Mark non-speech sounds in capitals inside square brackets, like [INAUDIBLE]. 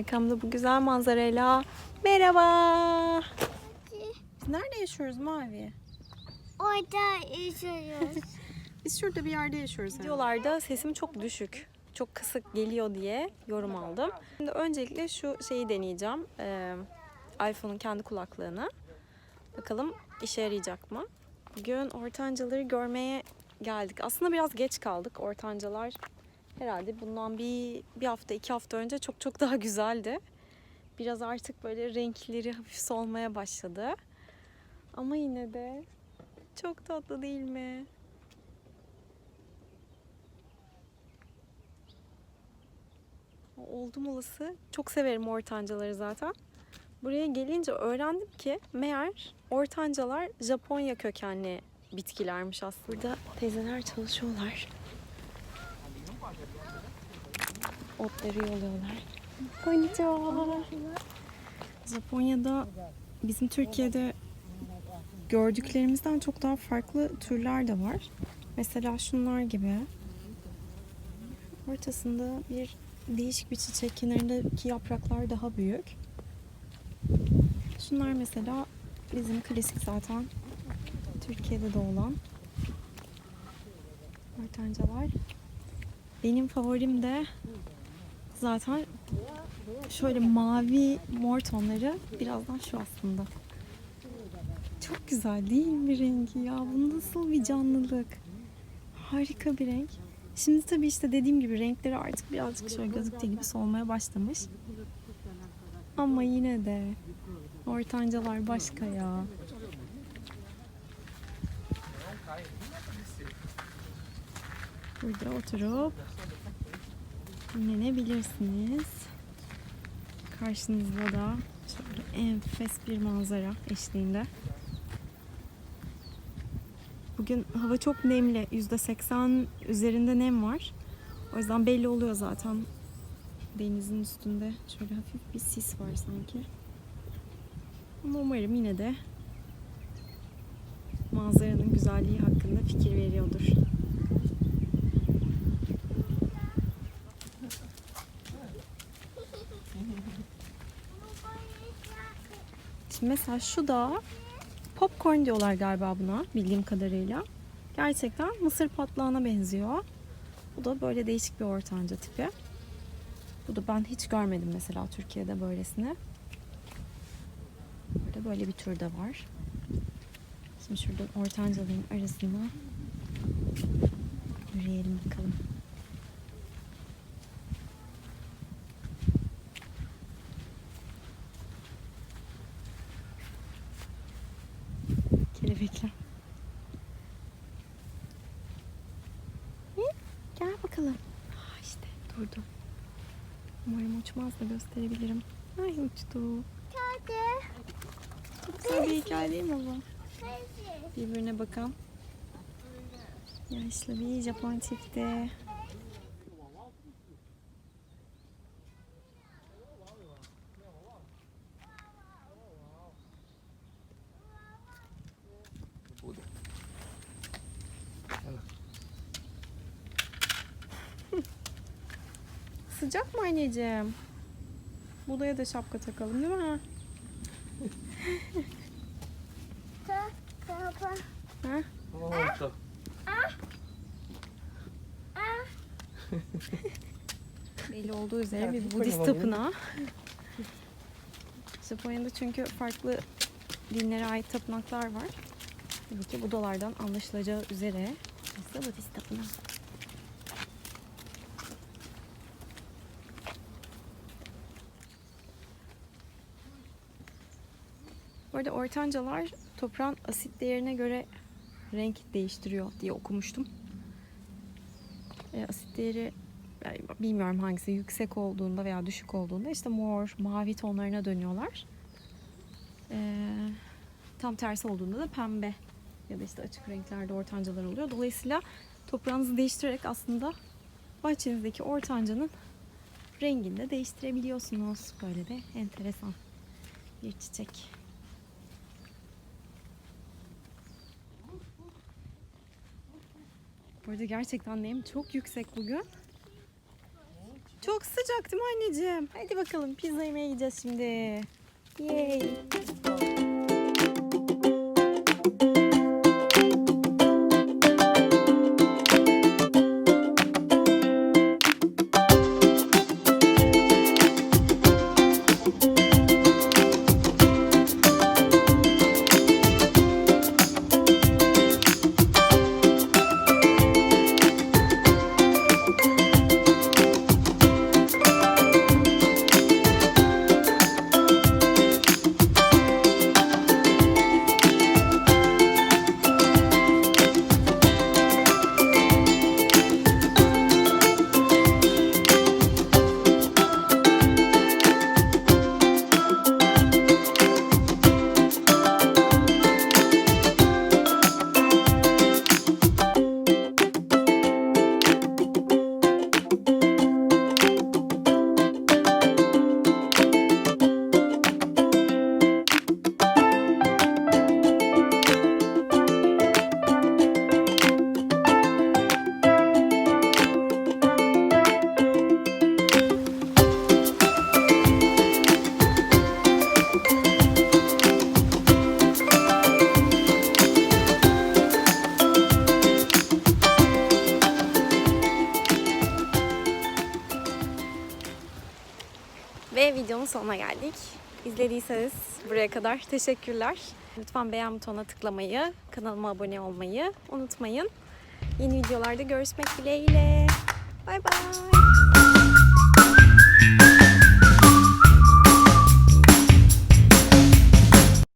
Arkamda bu güzel manzarayla merhaba. Biz nerede yaşıyoruz Mavi? Orada yaşıyoruz. [LAUGHS] Biz şurada bir yerde yaşıyoruz. Videolarda sesim çok düşük, çok kısık geliyor diye yorum aldım. Şimdi öncelikle şu şeyi deneyeceğim. Ee, iPhone'un kendi kulaklığını. Bakalım işe yarayacak mı? Bugün ortancaları görmeye geldik. Aslında biraz geç kaldık. Ortancalar herhalde bundan bir, bir hafta, iki hafta önce çok çok daha güzeldi. Biraz artık böyle renkleri hafif solmaya başladı. Ama yine de çok tatlı değil mi? Oldum olası. Çok severim ortancaları zaten. Buraya gelince öğrendim ki meğer ortancalar Japonya kökenli bitkilermiş aslında. Burada teyzeler çalışıyorlar. Otları yoluyorlar. Konnichiwa. Japonya'da bizim Türkiye'de gördüklerimizden çok daha farklı türler de var. Mesela şunlar gibi. Ortasında bir değişik bir çiçek. Kenarındaki yapraklar daha büyük. Şunlar mesela bizim klasik zaten Türkiye'de de olan ortancalar. Benim favorim de zaten şöyle mavi mor tonları birazdan şu aslında. Çok güzel değil mi rengi ya? Bu nasıl bir canlılık? Harika bir renk. Şimdi tabii işte dediğim gibi renkleri artık birazcık şöyle gözüktüğü gibi solmaya başlamış. Ama yine de ortancalar başka ya. Burada oturup dinlenebilirsiniz. Karşınızda da şöyle enfes bir manzara eşliğinde. Bugün hava çok nemli. %80 üzerinde nem var. O yüzden belli oluyor zaten. Denizin üstünde şöyle hafif bir sis var sanki. Ama umarım yine de manzaranın güzelliği hakkında fikir veriyordur. Şimdi mesela şu da popcorn diyorlar galiba buna bildiğim kadarıyla. Gerçekten mısır patlağına benziyor. Bu da böyle değişik bir ortanca tipi. Bu da ben hiç görmedim mesela Türkiye'de böylesini. Burada böyle bir tür de var. Şimdi şurada ortancaların arasında yürüyelim bakalım. Durdu. Umarım uçmaz da gösterebilirim. Ay uçtu. Hadi. Çok güzel bir hikaye değil mi bu? Birbirine bakan. Yaşlı bir Japon çifti. Sıcak mı anneciğim? Budaya da şapka takalım değil mi? Ha? [LAUGHS] Belli olduğu üzere bir Budist tapınağı. Japonya'da çünkü farklı dinlere ait tapınaklar var. Tabii ki Budalardan anlaşılacağı üzere burası Budist tapınağı. Arada ortancalar toprağın asit değerine göre renk değiştiriyor diye okumuştum. E, asit değeri bilmiyorum hangisi yüksek olduğunda veya düşük olduğunda işte mor, mavi tonlarına dönüyorlar. Ee, tam tersi olduğunda da pembe ya da işte açık renklerde ortancalar oluyor. Dolayısıyla toprağınızı değiştirerek aslında bahçenizdeki ortancanın rengini de değiştirebiliyorsunuz. Böyle de enteresan bir çiçek. Bu arada gerçekten nem çok yüksek bugün. Çok sıcak değil mi anneciğim? Hadi bakalım pizza yemeye gideceğiz şimdi. Yay. Sonuna geldik. İzlediyseniz buraya kadar teşekkürler. Lütfen beğen butonuna tıklamayı, kanalıma abone olmayı unutmayın. Yeni videolarda görüşmek dileğiyle. Bay bay.